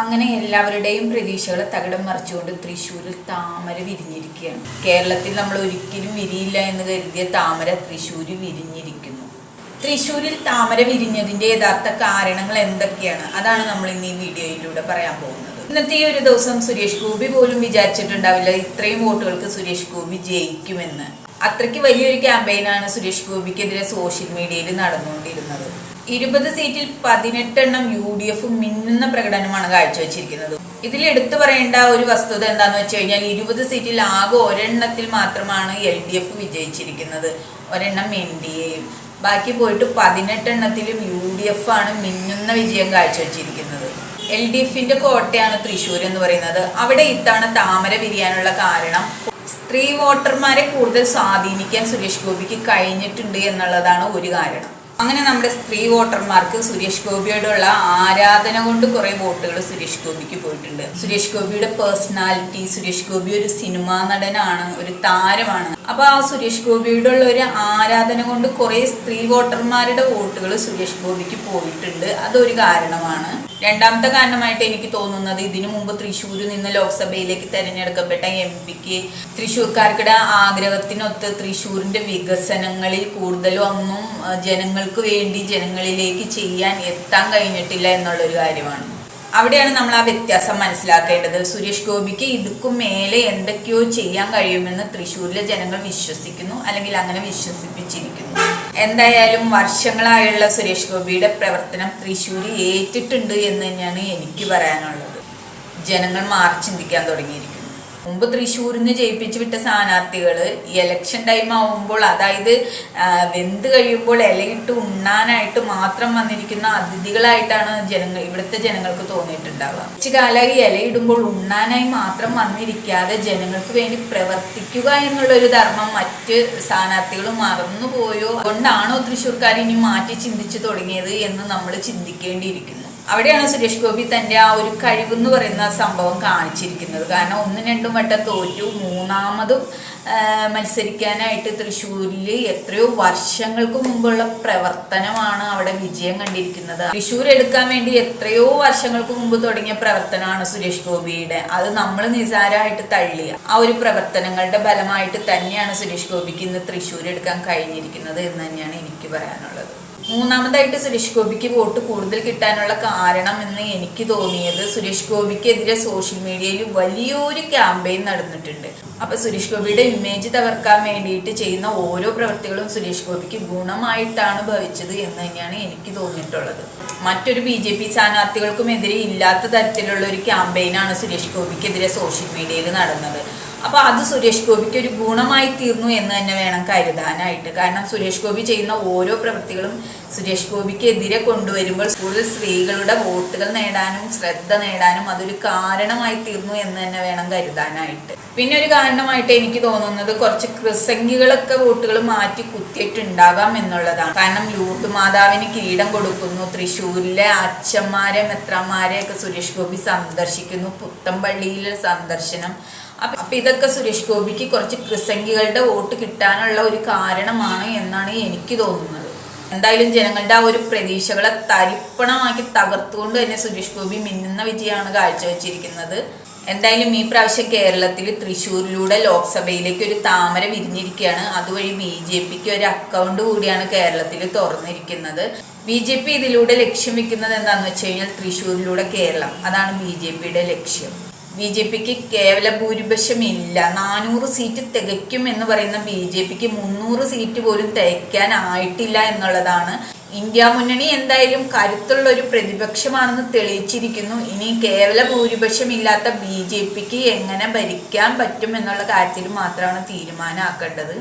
അങ്ങനെ എല്ലാവരുടെയും പ്രതീക്ഷകളെ തകിടം മറിച്ചുകൊണ്ട് തൃശ്ശൂരിൽ താമര വിരിഞ്ഞിരിക്കുകയാണ്. കേരളത്തിൽ നമ്മൾ ഒരിക്കലും വിരിയില്ല എന്ന് കരുതിയ താമര തൃശ്ശൂരിൽ വിരിഞ്ഞിരിക്കുന്നു. തൃശ്ശൂരിൽ താമര വിരിഞ്ഞതിന്റെ യഥാർത്ഥ കാരണങ്ങൾ എന്തൊക്കെയാണ്? അതാണ് നമ്മൾ ഇന്ന് ഈ വീഡിയോയിലൂടെ പറയാൻ പോകുന്നത്. ഇന്നത്തെ ഈ ഒരു ദിവസം സുരേഷ് ഗോപി പോലും വിചാരിച്ചിട്ടുണ്ടാവില്ല ഇത്രയും വോട്ടുകൾക്ക് സുരേഷ് ഗോപി ജയിക്കുമെന്ന്. അത്രയ്ക്ക് വലിയൊരു ക്യാമ്പയിനാണ് സുരേഷ് ഗോപിക്കെതിരെ സോഷ്യൽ മീഡിയയിൽ നടന്നുകൊണ്ടിരുന്നത്. ഇരുപത് സീറ്റിൽ പതിനെട്ടെണ്ണം യു ഡി എഫ് മിന്നുന്ന പ്രകടനമാണ് കാഴ്ചവെച്ചിരിക്കുന്നത്. ഇതിൽ എടുത്തു പറയേണ്ട ഒരു വസ്തുത എന്താന്ന് വെച്ച് കഴിഞ്ഞാൽ ഇരുപത് സീറ്റിൽ ആകെ ഒരെണ്ണത്തിൽ മാത്രമാണ് എൽ ഡി എഫ് വിജയിച്ചിരിക്കുന്നത്. ഒരെണ്ണം എൻ ഡി എയും. ബാക്കി പോയിട്ട് പതിനെട്ടെണ്ണത്തിലും യു ഡി എഫ് ആണ് മിന്നുന്ന വിജയം കാഴ്ചവെച്ചിരിക്കുന്നത്. എൽ ഡി എഫിന്റെ കോട്ടയാണ് തൃശ്ശൂർ എന്ന് പറയുന്നത്. അവിടെ ഇത്തവണ താമര വിരിയാനുള്ള കാരണം സ്ത്രീ വോട്ടർമാരെ കൂടുതൽ സ്വാധീനിക്കാൻ സുരേഷ് ഗോപിക്ക് കഴിഞ്ഞിട്ടുണ്ട് എന്നുള്ളതാണ് ഒരു കാരണം. അങ്ങനെ നമ്മുടെ സ്ത്രീ വോട്ടർമാർക്ക് സുരേഷ് ഗോപിയോടുള്ള ആരാധന കൊണ്ട് കുറെ വോട്ടുകൾ സുരേഷ് ഗോപിക്ക് പോയിട്ടുണ്ട്. സുരേഷ് ഗോപിയുടെ പേഴ്സണാലിറ്റി സുരേഷ് ഗോപി ഒരു സിനിമാ നടനാണ് ഒരു താരമാണ്. അപ്പൊ ആ സുരേഷ് ഗോപിയോടുള്ള ഒരു ആരാധന കൊണ്ട് കുറെ സ്ത്രീ വോട്ടർമാരുടെ വോട്ടുകൾ സുരേഷ് ഗോപിക്ക് പോയിട്ടുണ്ട്. അതൊരു കാരണമാണ്. രണ്ടാമത്തെ കാരണമായിട്ട് എനിക്ക് തോന്നുന്നത് ഇതിനു മുമ്പ് തൃശ്ശൂരിൽ നിന്ന് ലോക്സഭയിലേക്ക് തെരഞ്ഞെടുക്കപ്പെട്ട എം പിക്ക് തൃശ്ശൂർക്കാർക്കിടെ ആഗ്രഹത്തിനൊത്ത് തൃശ്ശൂരിന്റെ വികസനങ്ങളിൽ കൂടുതലും ഒന്നും ജനങ്ങൾക്ക് വേണ്ടി ജനങ്ങളിലേക്ക് ചെയ്യാൻ എത്താൻ കഴിഞ്ഞിട്ടില്ല എന്നുള്ളൊരു കാര്യമാണ്. അവിടെയാണ് നമ്മൾ ആ വ്യത്യാസം മനസ്സിലാക്കേണ്ടത്. സുരേഷ് ഗോപിക്ക് ഇതുക്കും മേലെ എന്തൊക്കെയോ ചെയ്യാൻ കഴിയുമെന്ന് തൃശ്ശൂരിലെ ജനങ്ങൾ വിശ്വസിക്കുന്നു അല്ലെങ്കിൽ അങ്ങനെ വിശ്വസിപ്പിച്ചിരിക്കുന്നു. എന്തായാലും വർഷങ്ങളായുള്ള സുരേഷ് ഗോപിയുടെ പ്രവർത്തനം തൃശ്ശൂർ ഏറ്റിട്ടുണ്ട് എന്ന് തന്നെയാണ് എനിക്ക് പറയാനുള്ളത്. ജനങ്ങൾ മാറി ചിന്തിക്കാൻ തുടങ്ങിയിരിക്കുന്നു. മുമ്പ് തൃശ്ശൂരിൽ നിന്ന് ജയിപ്പിച്ചു വിട്ട സ്ഥാനാർത്ഥികൾ ഇലക്ഷൻ ടൈം ആവുമ്പോൾ അതായത് വെന്ത് കഴിയുമ്പോൾ ഇലയിട്ട് ഉണ്ണാനായിട്ട് മാത്രം വന്നിരിക്കുന്ന അതിഥികളായിട്ടാണ് ജനങ്ങൾ ഇവിടുത്തെ ജനങ്ങൾക്ക് തോന്നിയിട്ടുണ്ടാവുക. കുറച്ച് കാലമായി ഇലയിടുമ്പോൾ ഉണ്ണാനായി മാത്രം വന്നിരിക്കാതെ ജനങ്ങൾക്ക് വേണ്ടി പ്രവർത്തിക്കുക എന്നുള്ള ഒരു ധർമ്മം മറ്റ് സ്ഥാനാർത്ഥികൾ മറന്നുപോയോ? അതുകൊണ്ടാണോ തൃശ്ശൂർക്കാർ ഇനി മാറ്റി ചിന്തിച്ചു തുടങ്ങിയത് എന്ന് നമ്മൾ ചിന്തിക്കേണ്ടിയിരിക്കുന്നു. അവിടെയാണ് സുരേഷ് ഗോപി തന്റെ ആ ഒരു കഴിവെന്ന് പറയുന്ന സംഭവം കാണിച്ചിരിക്കുന്നത്. കാരണം ഒന്നും രണ്ടും വട്ടം തോറ്റു. മൂന്നാമതും മത്സരിക്കാനായിട്ട് തൃശ്ശൂരിൽ എത്രയോ വർഷങ്ങൾക്ക് മുമ്പുള്ള പ്രവർത്തനമാണ് അവിടെ വിജയം കണ്ടിരിക്കുന്നത്. തൃശ്ശൂർ എടുക്കാൻ വേണ്ടി എത്രയോ വർഷങ്ങൾക്ക് മുമ്പ് തുടങ്ങിയ പ്രവർത്തനമാണ് സുരേഷ് ഗോപിയുടെ. അത് നമ്മൾ നിസാരമായിട്ട് തള്ളി ആ ഒരു പ്രവർത്തനങ്ങളുടെ ഫലമായിട്ട് തന്നെയാണ് സുരേഷ് ഗോപിക്ക് ഇന്ന് തൃശ്ശൂർ എടുക്കാൻ കഴിഞ്ഞിരിക്കുന്നത് എന്ന് തന്നെയാണ് എനിക്ക് പറയാനുള്ളത്. മൂന്നാമതായിട്ട് സുരേഷ് ഗോപിക്ക് വോട്ട് കൂടുതൽ കിട്ടാനുള്ള കാരണം എന്ന് എനിക്ക് തോന്നിയത് സുരേഷ് ഗോപിക്കെതിരെ സോഷ്യൽ മീഡിയയിൽ വലിയൊരു ക്യാമ്പയിൻ നടന്നിട്ടുണ്ട്. അപ്പൊ സുരേഷ് ഗോപിയുടെ ഇമേജ് തകർക്കാൻ വേണ്ടിയിട്ട് ചെയ്യുന്ന ഓരോ പ്രവൃത്തികളും സുരേഷ് ഗോപിക്ക് ഗുണമായിട്ടാണ് ഭവിച്ചത് എന്ന് തന്നെയാണ് എനിക്ക് തോന്നിയിട്ടുള്ളത്. മറ്റൊരു ബി ജെ പി സ്ഥാനാർത്ഥികൾക്കുമെതിരെ ഇല്ലാത്ത തരത്തിലുള്ള ഒരു ക്യാമ്പയിനാണ് സുരേഷ് ഗോപിക്കെതിരെ സോഷ്യൽ മീഡിയയിൽ നടന്നത്. അപ്പൊ അത് സുരേഷ് ഗോപിക്ക് ഒരു ഗുണമായി തീർന്നു എന്ന് തന്നെ വേണം കരുതാനായിട്ട്. കാരണം സുരേഷ് ഗോപി ചെയ്യുന്ന ഓരോ പ്രവൃത്തികളും സുരേഷ് ഗോപിക്ക് എതിരെ കൊണ്ടുവരുമ്പോൾ കൂടുതൽ സ്ത്രീകളുടെ വോട്ടുകൾ നേടാനും ശ്രദ്ധ നേടാനും അതൊരു കാരണമായി തീർന്നു എന്ന് തന്നെ വേണം കരുതാനായിട്ട്. പിന്നെ ഒരു കാരണമായിട്ട് എനിക്ക് തോന്നുന്നത് കുറച്ച് കൃസംഗികളൊക്കെ വോട്ടുകൾ മാറ്റി കുത്തിയിട്ടുണ്ടാകാം എന്നുള്ളതാണ്. കാരണം ലൂർദ് മാതാവിന് കിരീടം കൊടുക്കുന്നു. തൃശ്ശൂരിലെ അച്ഛന്മാരെ മെത്രന്മാരെ ഒക്കെ സുരേഷ് ഗോപി സന്ദർശിക്കുന്നു. പുത്തമ്പള്ളിയിലെ സന്ദർശനം. അപ്പൊ ഇതൊക്കെ സുരേഷ് ഗോപിക്ക് കുറച്ച് കൃസംഗികളുടെ വോട്ട് കിട്ടാനുള്ള ഒരു കാരണമാണ് എന്നാണ് എനിക്ക് തോന്നുന്നത്. എന്തായാലും ജനങ്ങളുടെ ആ ഒരു പ്രതീക്ഷകളെ തരിപ്പണമാക്കി തകർത്തുകൊണ്ട് തന്നെ സുരേഷ് ഗോപി മിന്നുന്ന വിജയമാണ് കാഴ്ചവെച്ചിരിക്കുന്നത്. എന്തായാലും ഈ പ്രാവശ്യം കേരളത്തിൽ തൃശ്ശൂരിലൂടെ ലോക്സഭയിലേക്ക് ഒരു താമര വിരിഞ്ഞിരിക്കുകയാണ്. അതുവഴി ബി ജെ പിക്ക് ഒരു അക്കൗണ്ട് കൂടിയാണ് കേരളത്തിൽ തുറന്നിരിക്കുന്നത്. ബി ജെ പി ഇതിലൂടെ ലക്ഷ്യം വെക്കുന്നത് എന്താണെന്ന് വെച്ച് കഴിഞ്ഞാൽ തൃശ്ശൂരിലൂടെ കേരളം. അതാണ് ബി ജെ പിയുടെ ലക്ഷ്യം. ബി ജെ പിക്ക് കേവല ഭൂരിപക്ഷം ഇല്ല നാനൂറ് സീറ്റ് തികയ്ക്കും എന്ന് പറയുന്ന ബി ജെ പിക്ക് മുന്നൂറ് സീറ്റ് പോലും തികയ്ക്കാനായിട്ടില്ല എന്നുള്ളതാണ്. ഇന്ത്യ മുന്നണി എന്തായാലും കരുത്തുള്ള ഒരു പ്രതിപക്ഷമാണെന്ന് തെളിയിച്ചിരിക്കുന്നു. ഇനി കേവല ഭൂരിപക്ഷം ഇല്ലാത്ത ബി ജെ പിക്ക് എങ്ങനെ ഭരിക്കാൻ പറ്റും എന്നുള്ള കാര്യത്തിൽ മാത്രമാണ് തീരുമാനമാക്കേണ്ടത്